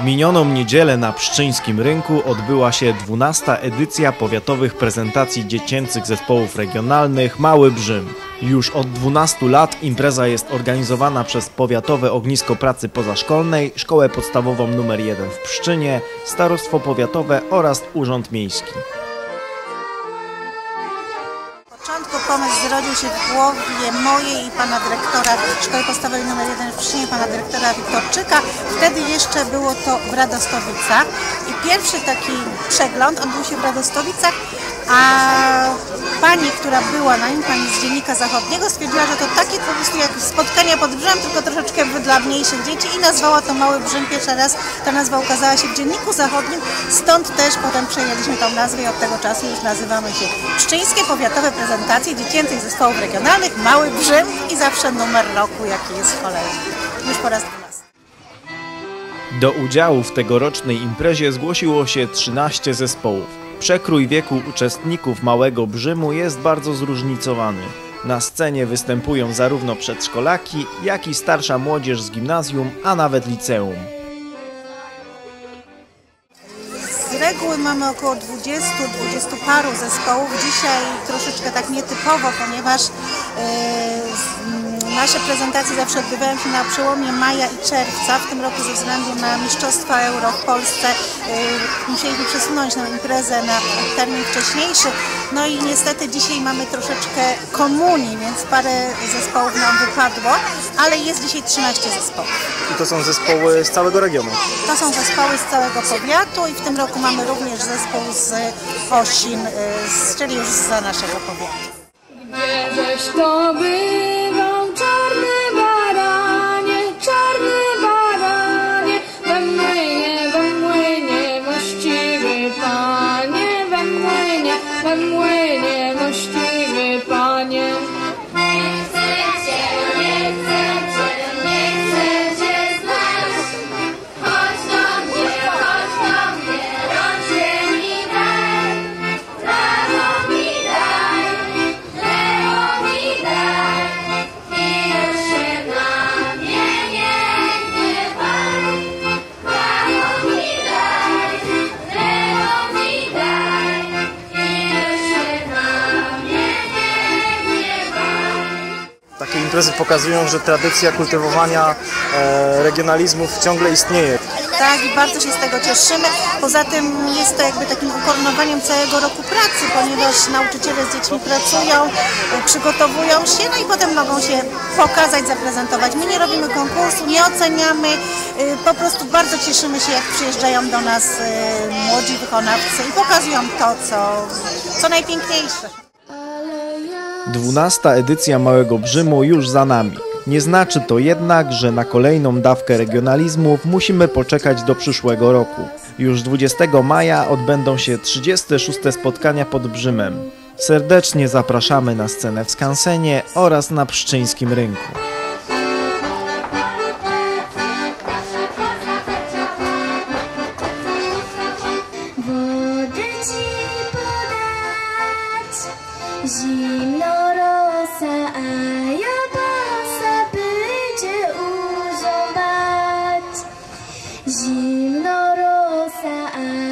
W minioną niedzielę na Pszczyńskim Rynku odbyła się 12. edycja powiatowych prezentacji dziecięcych zespołów regionalnych Mały Brzym. Już od 12 lat impreza jest organizowana przez Powiatowe Ognisko Pracy Pozaszkolnej, Szkołę Podstawową nr 1 w Pszczynie, Starostwo Powiatowe oraz Urząd Miejski. Pomysł zrodził się w głowie mojej i pana dyrektora Szkoły Podstawowej nr 1 w Pszczynie, pana dyrektora Wiktorczyka. Wtedy jeszcze było to w Radostowicach i pierwszy taki przegląd odbył się w Radostowicach, a pani, która była na nim, pani z Dziennika Zachodniego stwierdziła, że to takie po prostu jak spotkania pod brzem, tylko troszeczkę dla mniejszych dzieci i nazwała to Mały Brzym. Pierwszy raz ta nazwa ukazała się w Dzienniku Zachodnim, stąd też potem przejęliśmy tą nazwę i od tego czasu już nazywamy się Pszczyńskie Powiatowe Prezentacje Dziecięcych Zespołów Regionalnych Mały Brzym i zawsze numer roku, jaki jest w kolejnym. Już po raz 12. Do udziału w tegorocznej imprezie zgłosiło się 13 zespołów. Przekrój wieku uczestników Małego Brzymu jest bardzo zróżnicowany. Na scenie występują zarówno przedszkolaki, jak i starsza młodzież z gimnazjum, a nawet liceum. Z reguły mamy około 20-20 paru zespołów. Dzisiaj troszeczkę tak nietypowo, ponieważ z- nasze prezentacje zawsze odbywają się na przełomie maja i czerwca. W tym roku ze względu na Mistrzostwa Euro w Polsce e, musieliśmy przesunąć naszą imprezę na termin wcześniejszy. No i niestety dzisiaj mamy troszeczkę komunii, więc parę zespołów nam wypadło, ale jest dzisiaj 13 zespołów. I to są zespoły z całego regionu. To są zespoły z całego powiatu i w tym roku mamy również zespół z Osin, y, z- czyli już za naszego powiatu. Gdzieżeś to bywał I'm waiting. Takie imprezy pokazują, że tradycja kultywowania e, regionalizmów ciągle istnieje. Tak, i bardzo się z tego cieszymy. Poza tym jest to jakby takim ukoronowaniem całego roku pracy, ponieważ nauczyciele z dziećmi pracują, y, przygotowują się, no i potem mogą się pokazać, zaprezentować. My nie robimy konkursu, nie oceniamy, y, po prostu bardzo cieszymy się, jak przyjeżdżają do nas młodzi wykonawcy i pokazują to, co, co najpiękniejsze. 12. edycja Małego Brzymu już za nami. Nie znaczy to jednak, że na kolejną dawkę regionalizmów musimy poczekać do przyszłego roku. Już 20 maja odbędą się 36. spotkania pod Brzymem. Serdecznie zapraszamy na scenę w Skansenie oraz na Pszczyńskim Rynku. dolorosa.